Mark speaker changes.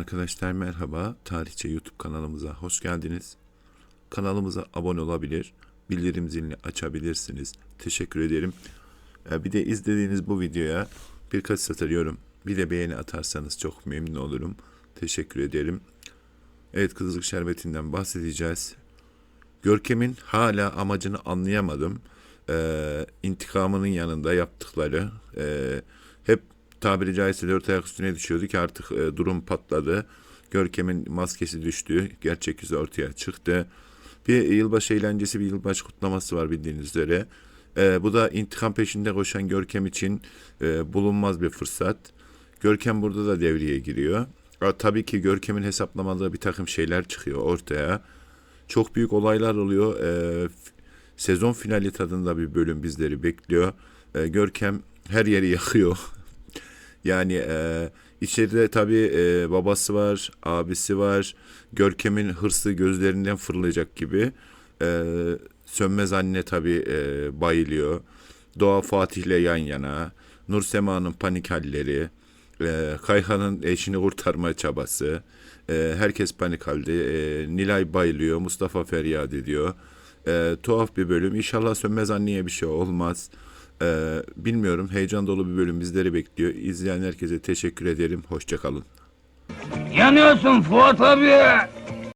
Speaker 1: Arkadaşlar merhaba. Tarihçe YouTube kanalımıza hoş geldiniz. Kanalımıza abone olabilir, bildirim zilini açabilirsiniz. Teşekkür ederim. Bir de izlediğiniz bu videoya birkaç satır yorum, bir de beğeni atarsanız çok memnun olurum. Teşekkür ederim. Evet Kızılcık Şerbeti'nden bahsedeceğiz. Görkem'in hala amacını anlayamadım. Ee, intikamının yanında yaptıkları e, hep tabiri caizse dört ayak üstüne düşüyordu ki artık e, durum patladı. Görkem'in maskesi düştü. Gerçek yüzü ortaya çıktı. Bir yılbaşı eğlencesi, bir yılbaşı kutlaması var bildiğiniz üzere. Ee, bu da intikam peşinde koşan Görkem için e, bulunmaz bir fırsat. Görkem burada da devreye giriyor. Ha, tabii ki Görkem'in hesaplamadığı bir takım şeyler çıkıyor ortaya. Çok büyük olaylar oluyor. F- sezon finali tadında bir bölüm bizleri bekliyor. Ee, Görkem her yeri yakıyor. yani e, içeride tabii e, babası var, abisi var. Görkem'in hırsı gözlerinden fırlayacak gibi. Ee, Sönmez anne tabii e, bayılıyor. Doğa Fatih'le yan yana. Nur Sema'nın panik halleri. E, Kayhan'ın eşini kurtarma çabası. E, herkes panik halde. E, Nilay bayılıyor. Mustafa feryat ediyor. E, tuhaf bir bölüm. İnşallah Sönmez anneye bir şey olmaz. E, bilmiyorum. Heyecan dolu bir bölüm bizleri bekliyor. İzleyen herkese teşekkür ederim. Hoşçakalın.
Speaker 2: Yanıyorsun Fuat abi.